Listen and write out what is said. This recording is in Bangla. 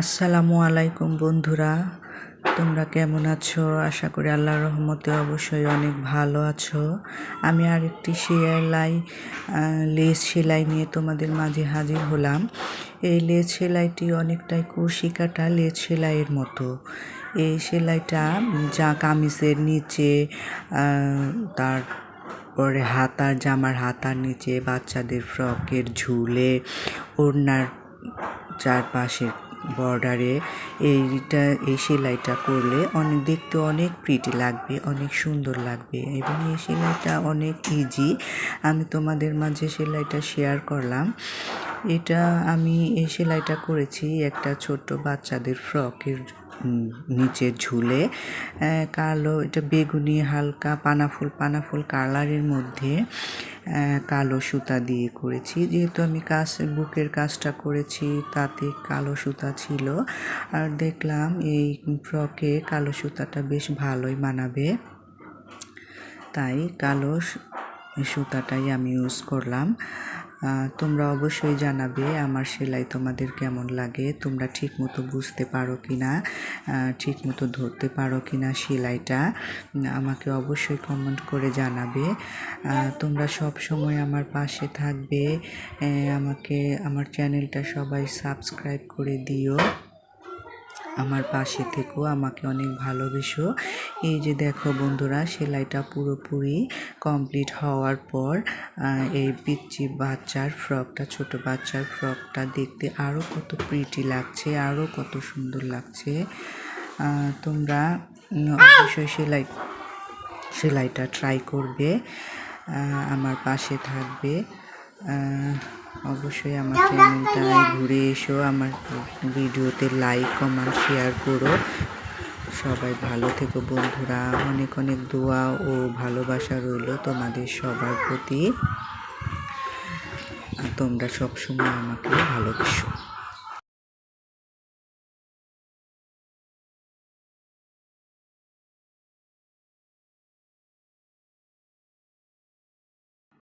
আসসালামু আলাইকুম বন্ধুরা, তোমরা কেমন আছো? আশা করি আল্লাহর রহমতে অবশ্যই অনেক ভালো আছো। আমি আরেকটি সেলাই লেস সেলাই নিয়ে তোমাদের মাঝে হাজির হলাম। এই লেস সেলাইটি অনেকটাই কুশি কাটা লেস সেলাইয়ের মতো। এই সেলাইটা যা কামিজের নিচে তার পরে হাতার, জামার হাতার নিচে, বাচ্চাদের ফ্রকের ঝুলে, ওড়নার চারপাশে বর্ডারে এইটা, এই সেলাইটা করলে অনেক দেখতে অনেক প্রিটি লাগবে, অনেক সুন্দর লাগবে এবং এই সেলাইটা অনেক ইজি আমি তোমাদের মাঝে সেলাইটা শেয়ার করলাম। এটা আমি এই সেলাইটা করেছি একটা ছোট্ট বাচ্চাদের ফ্রকের নিচে ঝুলে কালো, এটা বেগুনি হালকা পানাফুল পানাফুল কালারের মধ্যে। কালো সুতা দিয়ে করেছি। যেহেতু আমি কাজ, বুকের কাজটা করেছি, তাতে কালো সুতা ছিল। আর দেখলাম এই ফ্রকে কালো সুতাটা বেশ ভালোই মানাবে। তাই কালো সুতাটাই আমি ইউজ করলাম। তোমরা অবশ্যই জানাবে আমার সেলাই তোমাদের কেমন লাগে, তোমরা ঠিক মতো বুঝতে পারো কি না ঠিক মতো ধরতে পারো কি না সেলাইটা আমাকে অবশ্যই কমেন্ট করে জানাবে। তোমরা সব সময় আমার পাশে থাকবে আমাকে, আমার চ্যানেলটা সবাই সাবস্ক্রাইব করে দিও। আমার পাশে থেকেও আমাকে অনেক ভালোবেসো। এই যে দেখো বন্ধুরা, সেলাইটা পুরোপুরি কমপ্লিট হওয়ার পর এই পিচ্চি বাচ্চার ফ্রকটা, ছোট বাচ্চার ফ্রকটা দেখতে আরও কত প্রিটি লাগছে আরও কত সুন্দর লাগছে। তোমরা অবশ্যই সেলাই, সেলাইটা ট্রাই করবে আমার পাশে থাকবে। অবশ্যই আমার চ্যানেলটায় ঘুরে এসো আমার ভিডিওতে লাইক কমেন্ট শেয়ার করো। সবাই ভালো থেকো বন্ধুরা। অনেক অনেক দোয়া ও ভালোবাসা রইল তোমাদের সবার প্রতি। তোমরা সবসময় আমাকে ভালোবাসো।